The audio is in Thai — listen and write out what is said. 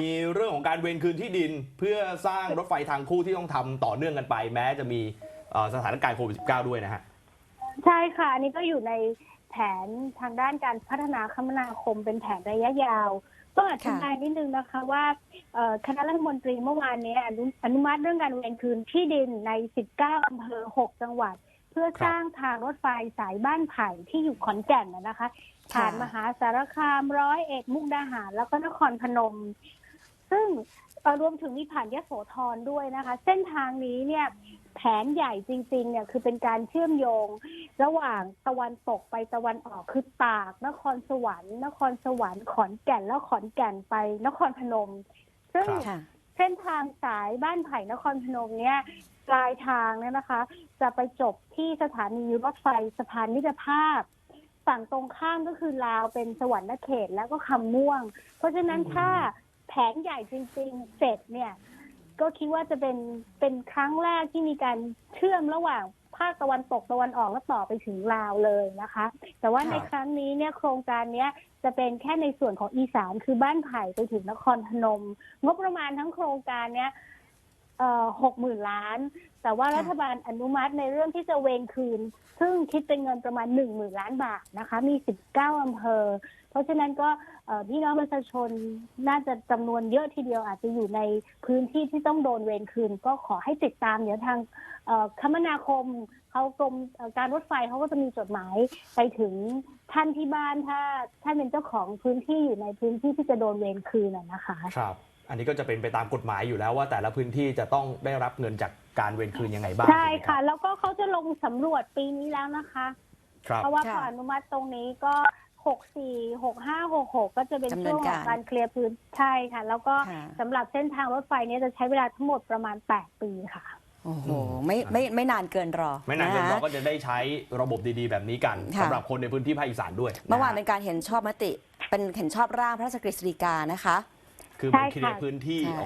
มีเรื่องของการเวรคืนที่ดิน เพื่อสร้างรถไฟทางคู่ที่ต้องทำต่อเนื่องกันไป แม้จะมีเอ่อสถานการณ์โควิด -19 ด้วยนะฮะ ใช่ค่ะ อันนี้ก็อยู่ในแผนทางด้านการพัฒนาคมนาคมเป็นแผนระยะยาว ต้องอธิบายนิดนึงนะคะว่าเอ่อคณะรัฐมนตรีเมื่อวานนี้อนุอนุมัติเรื่องการเวรคืนที่ดินใน 19 อำเภอ 6 จังหวัด เพื่อครับสร้างทางรถไฟสายบ้านไผ่ที่อยู่ขอนแก่นนะนะคะ ผ่านมหาสารคามร้อยเอ็ดมุกดาหาร แล้วก็นครพนม ซึ่งเอ่อรวมถึงมีผ่านยโสธรด้วยนะคะ เส้นทางนี้เนี่ยแผนใหญ่จริงๆเนี่ยคือเป็นการเชื่อมโยง ระหว่างตะวันตกไปตะวันออกคือตาก นครสวรรค์ นครสวรรค์ขอนแก่นแล้วขอนแก่นไปนครพนม ซึ่งครับค่ะเส้นทางสายบ้านไผ่นครพนมเนี่ยปลายทางเนี่ยนะคะ จะไปจบที่สถานีรถไฟสะพานมิตรภาพ ฝั่งตรงข้ามก็คือลาวเป็นสวรรค์เขตแล้วก็คำม่วง เพราะฉะนั้นอืมถ้า แผนใหญ่จริงๆ เสร็จเนี่ย ก็คิดว่าจะเป็นเป็นครั้งแรกที่มีการเชื่อมระหว่างภาคตะวันตกตะวันออกและต่อไปถึงลาวเลยนะคะ แต่ว่าในครั้งนี้เนี่ยโครงการเนี้ยจะเป็นแค่ในส่วนของอีสานคือบ้านไผ่ไปถึงนครพนม งบประมาณทั้งโครงการเนี้ย หกหมื่นล้าน แต่ว่าค่ะรัฐบาลอนุมัติในเรื่องที่จะเวงคืน ซึ่งคิดเป็นเงินประมาณหนึ่งหมื่นล้านบาทนะคะ มีสิบเก้าอำเภอ เพราะฉะนั้นก็เอ่อพี่น้องประชาชนน่าจะจำนวนเยอะทีเดียวอาจจะอยู่ในพื้นที่ที่ต้องโดนเวรคืน ก็ขอให้ติดตามเดี๋ยวทางเอ่อคมนาคมเขากรมเอ่อการรถไฟเขาก็จะมีจดหมายไปถึงท่านที่บ้านถ้าท่านเป็นเจ้าของพื้นที่อยู่ในพื้นที่ที่จะโดนเวรคืนน่ะนะคะ ครับ อันนี้ก็จะเป็นไปตามกฎหมายอยู่แล้วว่าแต่ละพื้นที่จะต้องได้รับเงินจากการเวรคืนยังไงบ้างใช่ไหมค่ะ แล้วก็เขาจะลงสำรวจปีนี้แล้วนะคะ ครับเพราะว่าพค่ะออนุมัติตรงนี้ก็หกสี่หกห้าหกหกก็จะเป็นดำเนิช่วนงขกาอรงการเคลียร์พื้นใช่ค่ะ แล้วก็ค่ะสำหรับเส้นทางรถไฟเนี้จะใช้เวลาทั้งหมดประมาณแปดปีค่ะโอ้โหอืมไม่ไม่ไม่นานเกินรอ ไม่นานเกินรอคะก็จะได้ใช้ระบบดีๆ แบบนี้กันค่ะสำหรับคนในพื้นที่ภาคอีสานด้วย เมื่อวานะเป็ฮะนการเห็นชอบมติ เป็นเห็นชอบร่างพระราชกฤษฎีกานะคะ คือใช่มันเคลียร์ค่ะพื้นที่ ใช่